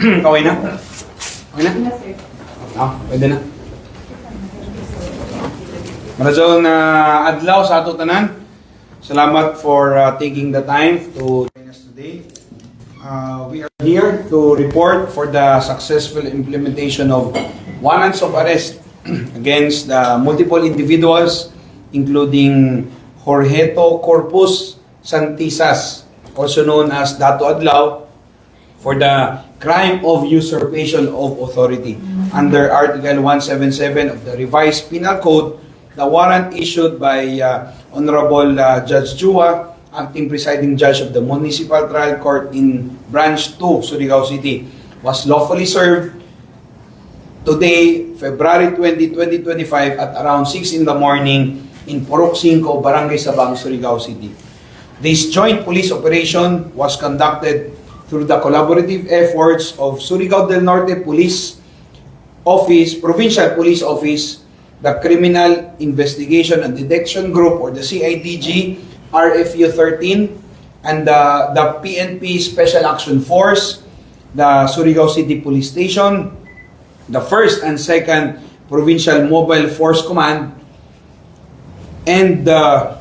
okay na? Okay na? Ah, pwede na. Marazol na adlaw sa ato tanan. Salamat for uh, taking the time to join us today. Uh, we are here to report for the successful implementation of warrants of arrest against the multiple individuals including Jorgeto Corpus Santisas, also known as Dato Adlaw, for the crime of usurpation of authority. Under Article 177 of the Revised Penal Code, the warrant issued by uh, Honorable uh, Judge Chua, acting presiding judge of the Municipal Trial Court in Branch 2, Surigao City, was lawfully served today, February 20, 2025 at around 6 in the morning in Purok 5, Barangay Sabang, Surigao City. This joint police operation was conducted through the collaborative efforts of Surigao del Norte Police Office, Provincial Police Office, the Criminal Investigation and Detection Group or the CIDG, RFU 13, and the, the PNP Special Action Force, the Surigao City Police Station, the first and second Provincial Mobile Force Command, and the,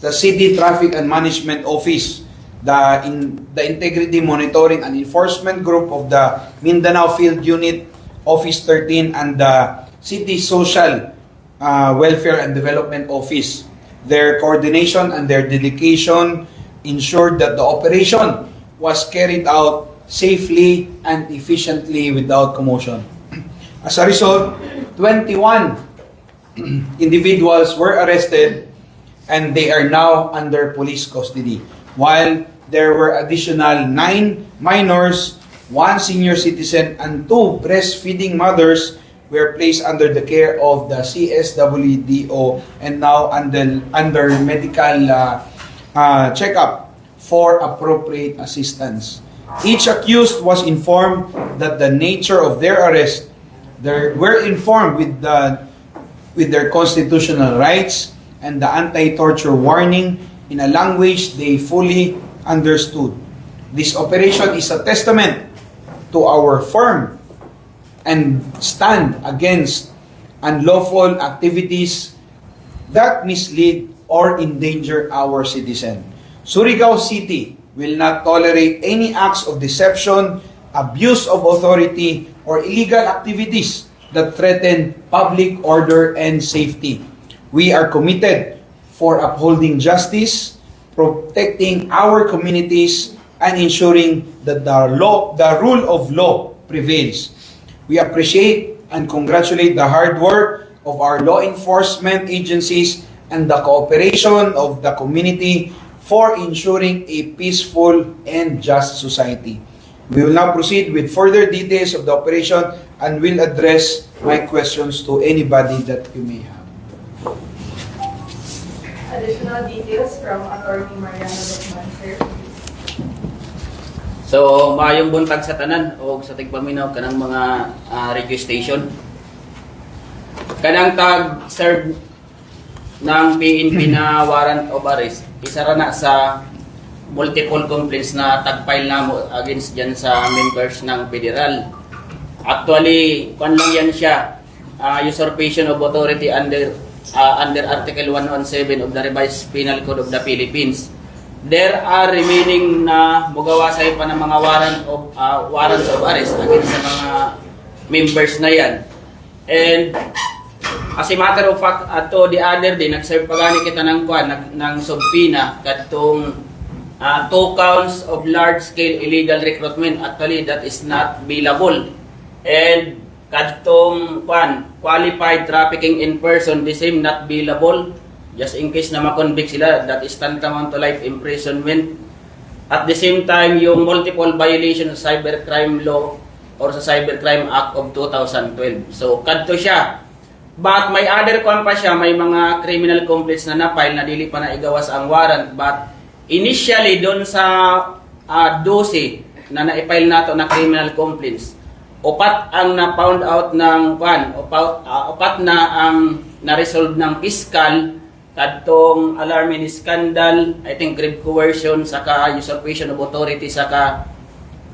the City Traffic and Management Office, the, in, the Integrity Monitoring and Enforcement Group of the Mindanao Field Unit, Office 13, and the City Social uh, Welfare and Development Office. Their coordination and their dedication ensured that the operation was carried out safely and efficiently without commotion. As a result, 21 individuals were arrested and they are now under police custody. While there were additional nine minors, one senior citizen, and two breastfeeding mothers were placed under the care of the CSWDO and now under, under medical uh, uh, checkup for appropriate assistance. Each accused was informed that the nature of their arrest, they were informed with the with their constitutional rights and the anti-torture warning in a language they fully understood. This operation is a testament to our firm and stand against unlawful activities that mislead or endanger our citizen. Surigao City will not tolerate any acts of deception, abuse of authority, or illegal activities that threaten public order and safety. We are committed for upholding justice, protecting our communities, and ensuring that the law, the rule of law prevails. We appreciate and congratulate the hard work of our law enforcement agencies and the cooperation of the community for ensuring a peaceful and just society. We will now proceed with further details of the operation and will address my questions to anybody that you may have. Additional details from Attorney Mariana Guzman, sir. So, maayong buntag sa tanan o sa tigpaminaw kanang mga ah, radio station. Kanang tag serve ng PNP na warrant of arrest, isa ra na sa multiple complaints na tag-file na mo against dyan sa members ng federal. Actually, kwan lang yan siya, ah, usurpation of authority under ah, under Article 117 of the Revised Penal Code of the Philippines there are remaining na mugawasay pa ng mga warrant of uh, warrants of arrest against sa mga members na yan. And as a matter of fact, ato the other day, nag-serve pa gani kita ng kwan, ng, ng subpoena katong uh, two counts of large-scale illegal recruitment. Actually, that is not bailable. And katong kwan, qualified trafficking in person, the same not bailable just in case na makonvict sila, that is tantamount to life imprisonment. At the same time, yung multiple violation of cybercrime law or sa Cybercrime Act of 2012. So, kadto siya. But may other kwan pa siya, may mga criminal complaints na na-file na dili pa na igawas ang warrant. But initially, doon sa uh, 12 na na-file nato na criminal complaints, upat ang na-found out ng kwan, upat, uh, upat na ang na-resolve ng fiscal kadtong alarming scandal, I think grave coercion, saka usurpation of authority, saka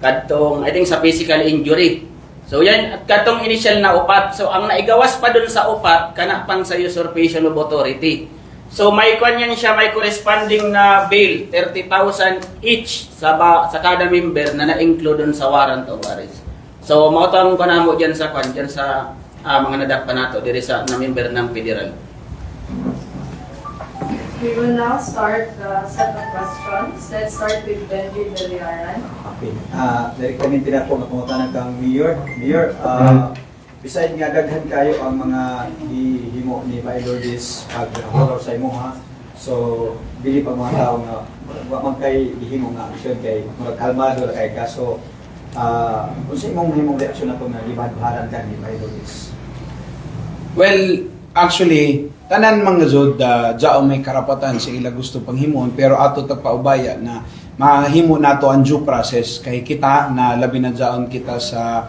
kadtong I think sa physical injury. So yan at kadtong initial na upat. So ang naigawas pa dun sa upat kana pang sa usurpation of authority. So may kwan yan siya may corresponding na bail 30,000 each sa ba, sa kada member na na-include dun sa warrant of arrest. So mao tang kanamo diyan sa kwan diyan sa ah, mga nadakpan nato diri sa na member ng federal. We will now start the set of questions. Let's start with Benji Deliaran. Okay. Ah, dari kami tidak po mapungutan kang Mayor. Mayor, ah, beside nga daghan kayo ang mga gihimo ni Bay Lourdes pag horror sa imo ha. So, dili pa mga tao nga wa man kay gihimo nga kay murag kalmado ra kay kaso ah, unsa imong himong reaksyon nato nga gibadbaran ka ni Lourdes? Well, actually, tanan mga jud uh, jao may karapatan sa ila gusto panghimon pero ato tagpaubaya na mahimo nato ang due process kay kita na labi na jaon kita sa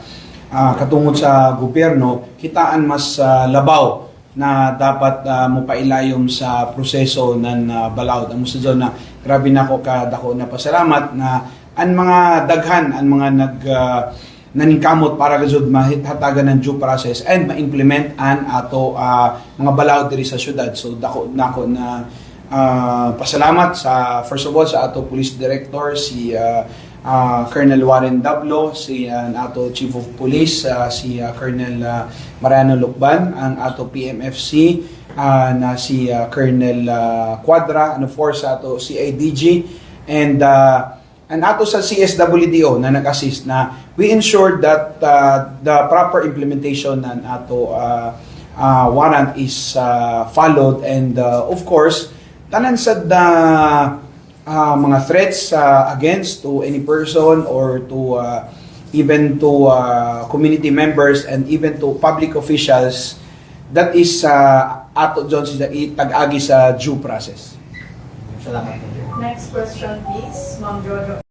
ah, katungod sa gobyerno kitaan mas ah, labaw na dapat uh, mopailayom sa proseso ng uh, balawd ang musa na grabe na ko kadako na pasalamat na ang mga daghan ang mga nag ah, naningkamot para gazud mahitagan ng due process and ma-implement an ato ah, mga balaod diri sa syudad. So dako nako na ah, pasalamat sa first of all sa ato police director si ah, ah, Colonel Warren Dablo, si ah, ato chief of police ah, si ah, Colonel ah, Mariano Lukban, ang ato PMFC ah, na si ah, Colonel ah, Quadra, and of course sa ato CIDG and ah, and ato sa CSWDO na nag-assist na we ensured that uh, the proper implementation ng ato uh, uh, warrant is uh, followed and uh, of course tanan sa the uh, mga threats uh, against to any person or to uh, even to uh, community members and even to public officials that is uh, ato John sa tag-agi sa due process. Salamat. Next question, please. Ma'am Jojo